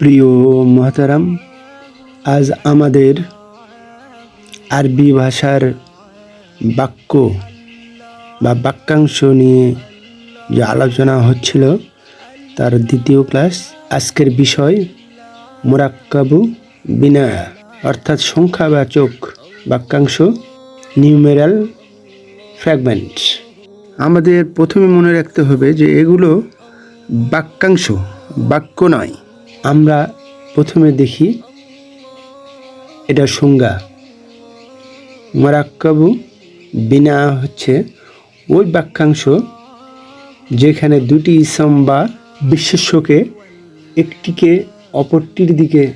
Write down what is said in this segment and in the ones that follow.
প্রিয় মহতারাম, আজ আমাদের আরবি ভাষার বাক্য বা বাক্যাংশ নিয়ে যে আলোচনা হচ্ছিল, তার দ্বিতীয় ক্লাস আজকের বিষয় মোরাক্কাবু বিনা, অর্থাৎ সংখ্যাবাচক বাক্যাংশ, নিউমেরাল ফ্র্যাগমেন্ট আমাদের প্রথমে মনে রাখতে হবে যে এগুলো বাক্যাংশ, বাক্য নয়। আমরা প্রথমে দেখি এটা সংজ্ঞা। মারাক্কাবু বিনা হচ্ছে ওই বাক্যাংশ যেখানে দুটি ইসম বা বিশেষ্যকে একটিকে অপরটির দিকে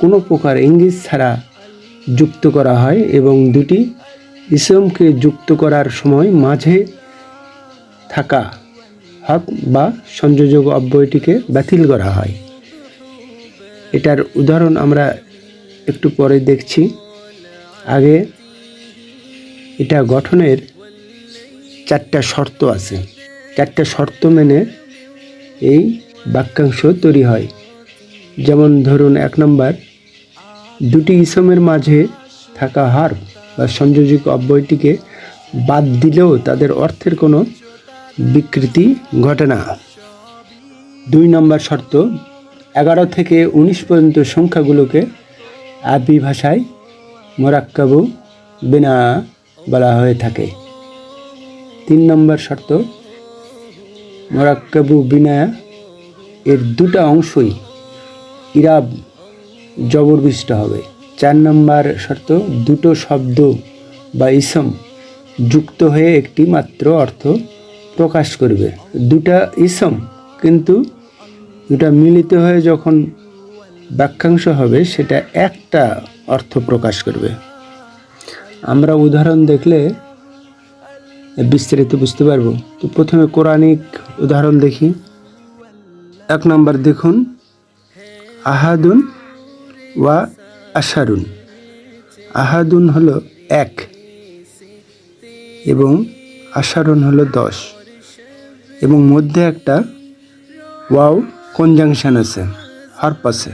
কোনো প্রকার ইঙ্গিত ছাড়া যুক্ত করা হয় এবং দুটি ইসমকে যুক্ত করার সময় মাঝে থাকা। হক বা সংযোজক অব্যয়টিকে বাতিল করা হয়। এটার উদাহরণ আমরা একটু পরে দেখছি। আগে এটা গঠনের চারটা শর্ত আছে। চারটা শর্ত মেনে এই বাক্যাংশ তৈরি হয়। যেমন ধরুন, এক নম্বর, দুটি ইসমের মাঝে থাকা হার বা সংযোজক অব্যয়টিকে বাদ দিলেও তাদের অর্থের কোনো বিকৃতি ঘটে না দুই নম্বর শর্ত, এগারো থেকে উনিশ পর্যন্ত সংখ্যাগুলোকে আরবি ভাষায় মোরাক্কাবু বিনা বলা হয়ে থাকে। তিন নম্বর শর্ত, মোরাক্কাবু বিনা এর দুটা অংশই ইরাব জবরবিষ্ট হবে। চার নম্বর শর্ত, দুটো শব্দ বা ইসম যুক্ত হয়ে একটি মাত্র অর্থ প্রকাশ করবে। দুটা ইসম কিন্তু দুটা মিলিত হয়ে যখন বাক্যাংশ হবে, সেটা একটা অর্থ প্রকাশ করবে। আমরা উদাহরণ দেখলে বিস্তারিত বুঝতে পারব। তো প্রথমে কোরআনিক উদাহরণ দেখি। এক নম্বর দেখুন, আহাদুন ওয়া আশারুন। আহাদুন হলো এক এবং আশারুন হলো দশ। এবং মধ্যে একটা ওয়াও কনজাংশন আছে? হরপ আছে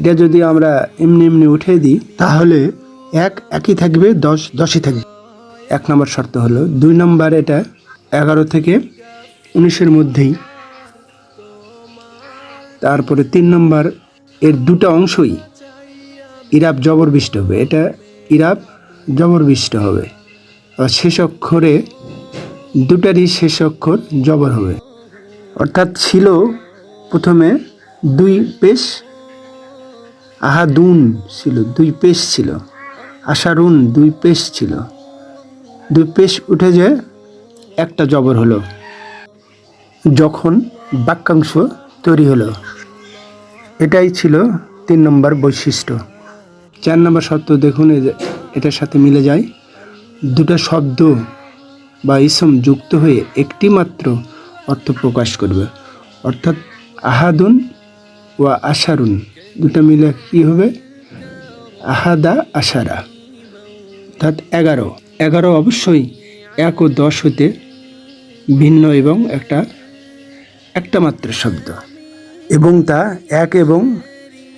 এটা যদি আমরা এমনি এমনি উঠিয়ে দিই, তাহলে এক একই থাকবে, দশ, দশই থাকবে। এক নম্বর শর্ত হলো, দুই নম্বর এটা এগারো থেকে উনিশের মধ্যেই। তারপরে তিন নম্বর, এর দুটো অংশই ইরাব জবরবিষ্ট হবে। এটা ইরাব জবরবিষ্ট হবে। আর শেষ অক্ষরে দুটারই শেষ অক্ষর জবর হবে। অর্থাৎ ছিল প্রথমে দুই পেশ, আহাদুন ছিল, দুই পেশ ছিল, আশারুন দুই পেশ ছিল। দুই পেশ উঠে যে একটা জবর হলো, যখন বাক্যাংশ তৈরি হলো। এটাই ছিল তিন নম্বর বৈশিষ্ট্য। চার নম্বর শব্দ দেখুন এটার সাথে মিলে যায়। দুটো শব্দ বা ইসম যুক্ত হয়ে একটি মাত্র অর্থ প্রকাশ করবে। অর্থাৎ আহাদুন ও আশারুন। দুটো মিলে কি হবে? আহাদা আশারা। অর্থাৎ এগারো। এগারো অবশ্যই এক ও দশ হতে ভিন্ন এবং একটা একটা মাত্র শব্দ। এবং তা এক এবং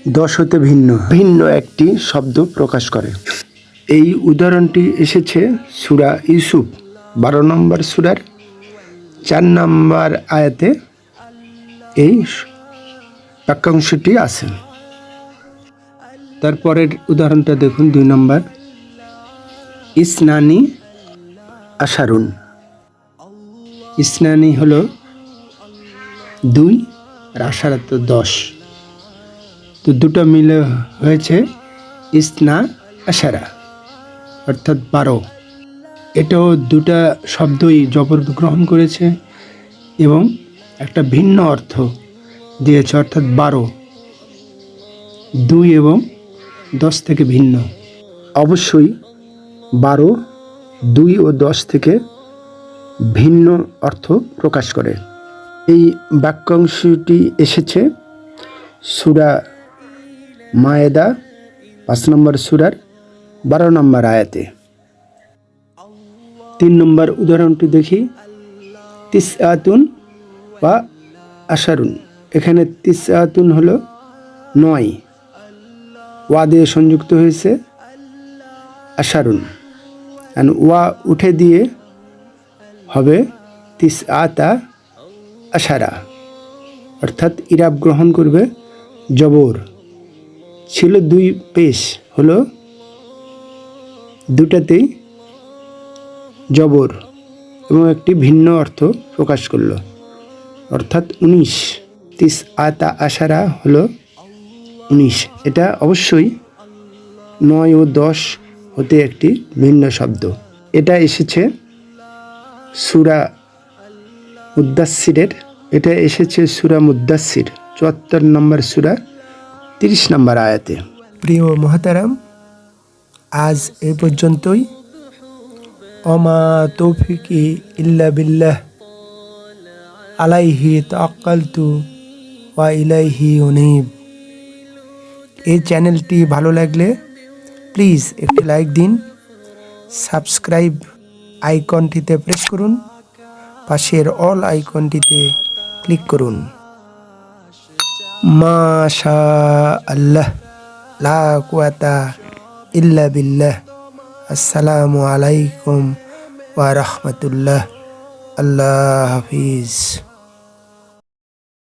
দশ হতে ভিন্ন। ভিন্ন একটি শব্দ প্রকাশ করে। এই উদাহরণটি এসেছে সুরা ইউসুফ। বারো নম্বর সুরার চার নম্বর আয়াতে এই বাক্যাংশটি আছে। তারপরের উদাহরণটা দেখুন, দুই নম্বর, ইসনানি আশারুন। ইসনানি হল দুই, আর আশারাত দশ। তো দুটো মিলে হয়েছে ইসনা আশারা, অর্থাৎ বারো। এটাও দুটা শব্দই জবর গ্রহণ করেছে এবং একটা ভিন্ন অর্থ দিয়েছে, অর্থাৎ বারো। দুই এবং দশ থেকে ভিন্ন। অবশ্যই বারো, দুই ও দশ থেকে ভিন্ন অর্থ প্রকাশ করে। এই বাক্যাংশটি এসেছে সুরা মায়েদা, পাঁচ নম্বর সুরার বারো নম্বর আয়াতে। তিন নম্বর উদাহরণটি দেখি। তিস আতুন বা আশারুন। এখানে তিস আতুন হলো নয়। ওয়া দিয়ে সংযুক্ত হয়েছে আশারুন। অ্যান্ড ওয়া উঠে দিয়ে হবে তিস আতা আশারা। অর্থাৎ ইরাব গ্রহণ করবে জবর। ছিল দুই পেশ। হলো দুটাতেই জবর এবং একটি ভিন্ন অর্থ প্রকাশ করল। অর্থাৎ উনিশ। তিস আতা আশারা হলো উনিশ। এটা অবশ্যই নয় ও দশ হতে একটি ভিন্ন শব্দ। এটা এসেছে সুরা মুদাসিরের এটা এসেছে সুরা মুদাসির চুয়াত্তর নম্বর সুরা, তিরিশ নম্বর আয়াতে। প্রিয় মহাতারাম, আজ এ পর্যন্তই। অমা তৌফিকি ইল্লা বিল্লাহ আলাইহি তাক্কালতু ওয়া ইলাইহি উনিব এই চ্যানেলটি ভালো লাগলে প্লিজ একটি লাইক দিন, সাবস্ক্রাইব আইকনটিতে প্রেস করুন, পাশের অল আইকনটিতে ক্লিক করুন। মাশা আল্লাহ লা কুয়াতা ইল্লা বিল্লাহ। আসসালামু আলাইকুম ওয়া রাহমাতুল্লাহ আল্লাহ হাফিজ